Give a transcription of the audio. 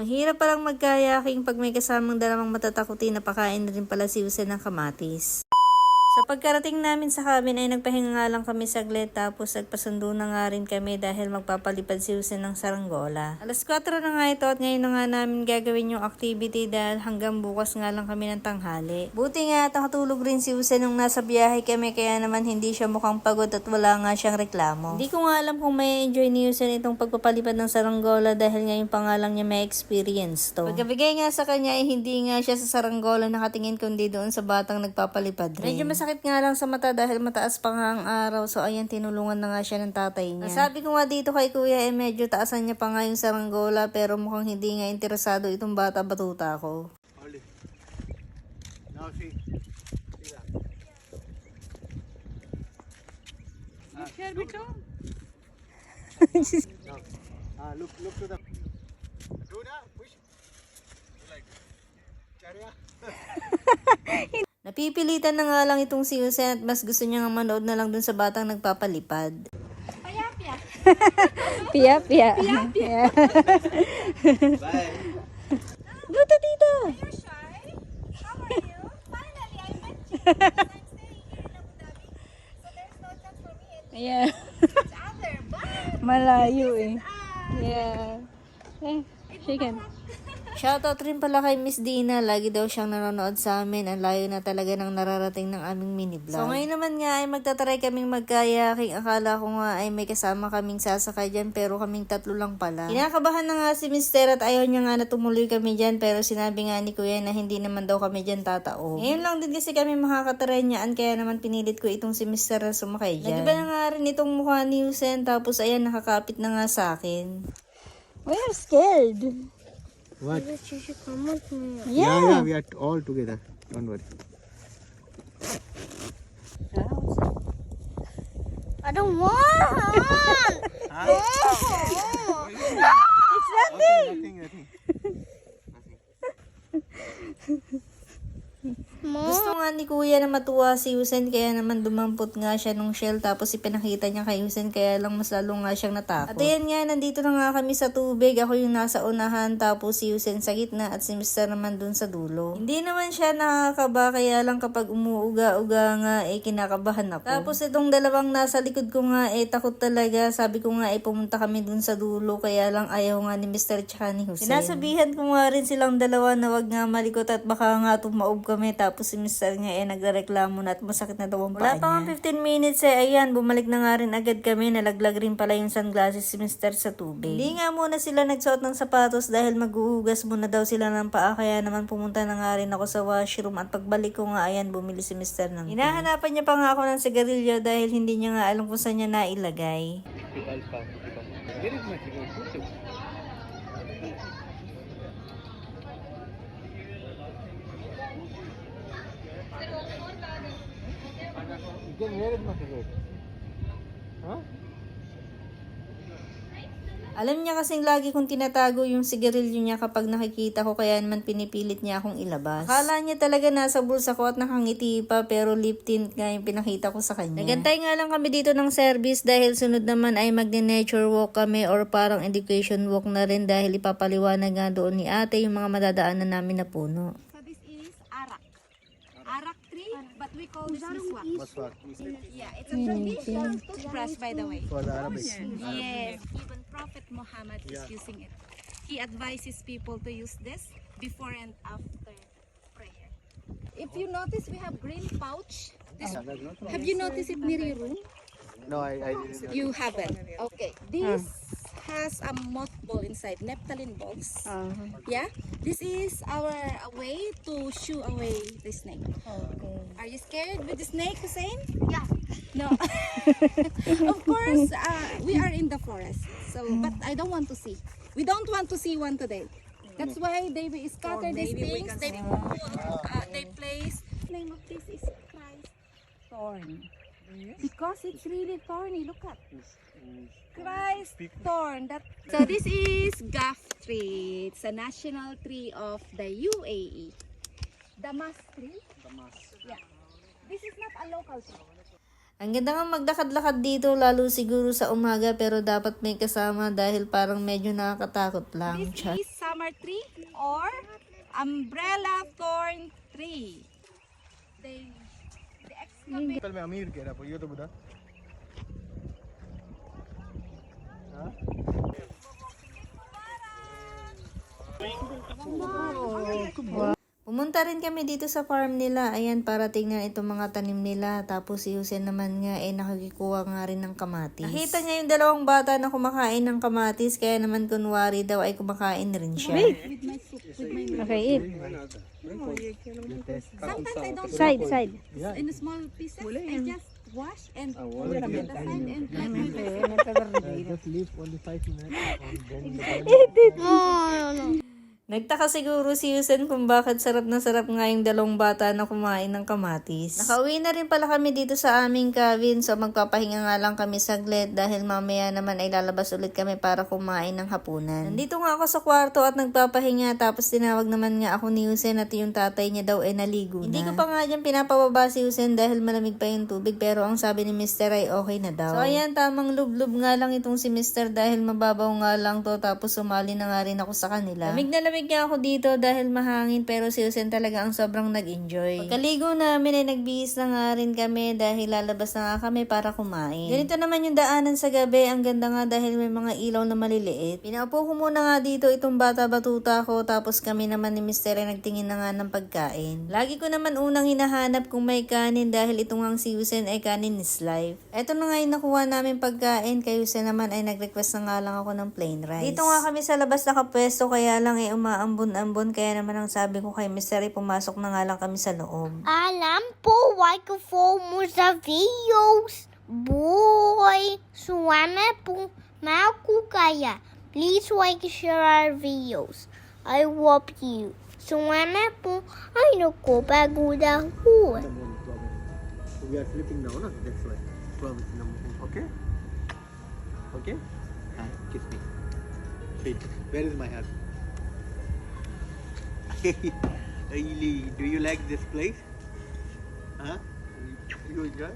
Ang hirap palang magkayaking pag may kasamang dalawang matatakutin na pakain na rin pala si Usen ng kamatis. Sa pagkarating namin sa cabin ay nagpahinga nga lang kami saglit tapos nagpasundo na nga rin kami dahil magpapalipad si Usen ng saranggola. Alas 4 na nga ito at ngayon na nga namin gagawin yung activity dahil hanggang bukas nga lang kami ng tanghali. Buti nga at nakatulog rin si Usen nung nasa biyahe kami kaya naman hindi siya mukhang pagod at wala nga siyang reklamo. Hindi ko nga alam kung may enjoy ni Usen itong pagpapalipad ng saranggola dahil ngayon pa nga lang niya may experience to. Pagkabigay nga sa kanya ay hindi nga siya sa saranggola nakatingin kundi doon sa batang nagpapalipad rin. Medyo masakit nga lang sa mata dahil mataas pa nga ang araw so ayan tinulungan na nga siya ng tatay niya. Sabi ko nga dito kay kuya eh medyo taasan niya pa nga yung saranggola pero mukhang hindi nga interesado itong bata batuta ko. Now see. That. Now, ah, look, look to the. Do now, push. Like. Charya. Napipilitan na nga lang itong si Usen at mas gusto niya nga manood na lang dun sa batang nagpapalipad. Pia, pia. Pia, Bye. Luto dito. You're shy? How are you? Finally, I met you. I'm staying here in Abu Dhabi. So there's no for me and Yeah. each other. But Malayo eh. Yeah. Eh, chicken. Shoutout rin pala kay Miss Dina. Lagi daw siyang nanonood sa amin. Ang layo na talaga ng nararating ng aming mini vlog. So ngayon naman nga ay magtatry kaming magkayaking. Akala ko nga ay may kasama kaming sasakay dyan pero kaming tatlo lang pala. Kinakabahan na nga si Mister at ayaw niya nga na tumuloy kami dyan pero sinabi nga ni Kuya na hindi naman daw kami dyan tatao. Ngayon lang din kasi kami makakatry niyaan kaya naman pinilit ko itong si Mister na sumakay dyan. Nagiba na nga rin itong mukha ni Usen tapos ayan nakakapit na nga sa akin. We are scared. What? you should come with me. Yeah. yeah, we are all together. Don't worry. I don't want. Oh. It's nothing. nothing, nothing. Gusto nga ni kuya na matuwa si Usen kaya naman dumampot nga siya nung shell tapos ipinakita niya kay Usen kaya lang mas lalo nga siyang natakot. At ayan nga, nandito na nga kami sa tubig. Ako yung nasa unahan tapos si Usen sa gitna at si Mr. naman dun sa dulo. Hindi naman siya nakakaba kaya lang kapag umuuga-uga nga eh kinakabahan ako. Tapos itong dalawang nasa likod ko nga eh takot talaga. Sabi ko nga eh pumunta kami dun sa dulo kaya lang ayaw nga ni Mr. tsaka ni Hussein. Sinasabihan ko nga rin silang dalawa na wag nga malikot at baka nga tumaob kami tapos si Mr. nga eh nagreklamo na at masakit na daw ang paa niya. Wala pa nga 15 minutes eh ayan bumalik na nga rin agad kami nalaglag rin pala yung sunglasses si Mr. sa tubig. Hindi nga muna sila nagsuot ng sapatos dahil maghuhugas muna daw sila ng paa kaya naman pumunta na nga rin ako sa washroom at pagbalik ko nga ayan bumili si Mr. ng tea. Hinahanapan niya pa nga ako ng sigarilyo dahil hindi niya nga alam kung saan niya nailagay. Then where is my cigarette? Huh? Alam niya kasing lagi kong tinatago yung sigarilyo niya kapag nakikita ko kaya naman pinipilit niya akong ilabas. Akala niya talaga nasa bulsa ko at nakangiti pa pero lip tint nga yung pinakita ko sa kanya. Nagantay nga lang kami dito ng service dahil sunod naman ay magne-nature walk kami or parang education walk na rin dahil ipapaliwanag nga doon ni ate yung mga madadaanan namin na puno. But we call this miswak. Maswak. Yeah, it's a traditional toothbrush, by the way. For the Arabic. Yes, even Prophet Muhammad is using it. He advises people to use this before and after prayer. If you notice, we have green pouch. This, ah, have you noticed it near your room? No, I, I didn't know. You haven't. Okay. This has a mothball inside, naphthalene balls. Yeah. This is our way to shoo away the snake. Are you scared with the snake, Hussein? Yeah. No. of course, uh, we are in the forest. So, but I don't want to see. We don't want to see one today. That's why they will scatter these things. They put, uh, they place. Name of this is Christ thorn. Because it's really thorny. Look at. Christ thorn. That. So this is gaff tree. It's a national tree of the UAE. Damas tree. Damas. Yeah. This is not a local tree. Ang ganda nga magdakad-lakad dito lalo siguro sa umaga pero dapat may kasama dahil parang medyo nakakatakot lang. This Char. is summer tree or umbrella thorn tree. They, they excavate. कल मैं अमीर कह रहा पर ये तो बता हाँ? Pumunta rin kami dito sa farm nila. Ayan, para tingnan itong mga tanim nila. Tapos si Jose naman nga, eh, nakikikuha nga rin ng kamatis. Nakita niya yung dalawang bata na kumakain ng kamatis. Kaya naman kunwari daw ay kumakain rin siya. With my soup, with my milk. Okay, eat. Sometimes I don't Side, side. in small pieces. I just wash and Ah, put it aside and like my Just leave only five minutes and then the Nagtaka siguro si Yusen kung bakit sarap na sarap nga yung dalawang bata na kumain ng kamatis. Nakauwi na rin pala kami dito sa aming cabin so magpapahinga nga lang kami saglit dahil mamaya naman ay lalabas ulit kami para kumain ng hapunan. Nandito nga ako sa kwarto at nagpapahinga tapos tinawag naman nga ako ni Yusen at yung tatay niya daw ay naligo na. Hindi ko pa nga dyan pinapababa si Yusen dahil malamig pa yung tubig pero ang sabi ni Mr. ay okay na daw. So ayan, tamang lublub nga lang itong si Mr. dahil mababaw nga lang to tapos sumali na nga rin ako sa kanila. Lamig na lamig nga ako dito dahil mahangin pero si Yusen talaga ang sobrang nag-enjoy. Pagkaligo namin ay nagbihis na nga rin kami dahil lalabas na nga kami para kumain. Ganito naman yung daanan sa gabi. Ang ganda nga dahil may mga ilaw na maliliit. Pinaupo ko muna nga dito itong bata-batuta ko tapos kami naman ni Mr. ay nagtingin na nga ng pagkain. Lagi ko naman unang hinahanap kung may kanin dahil itong ang si Yusen ay kanin is life. Eto na nga yung nakuha namin pagkain. Kay Yusen naman ay nag-request na nga lang ako ng plain rice. Dito nga kami sa labas nakapwesto kaya lang ay umaambon-ambon kaya naman ang sabi ko kay Mr. ay pumasok na nga lang kami sa loob. Alam po, microphone mo sa videos. Boy, suwana po Malco kaya. Please like and share our videos. I love you. Suwana po, ay naku, paguda ko. we are sleeping now, na? That's why. Promise no Okay? Okay? Hi, kiss me. Wait, where is my heart? really, do you like this place? Huh? You enjoy?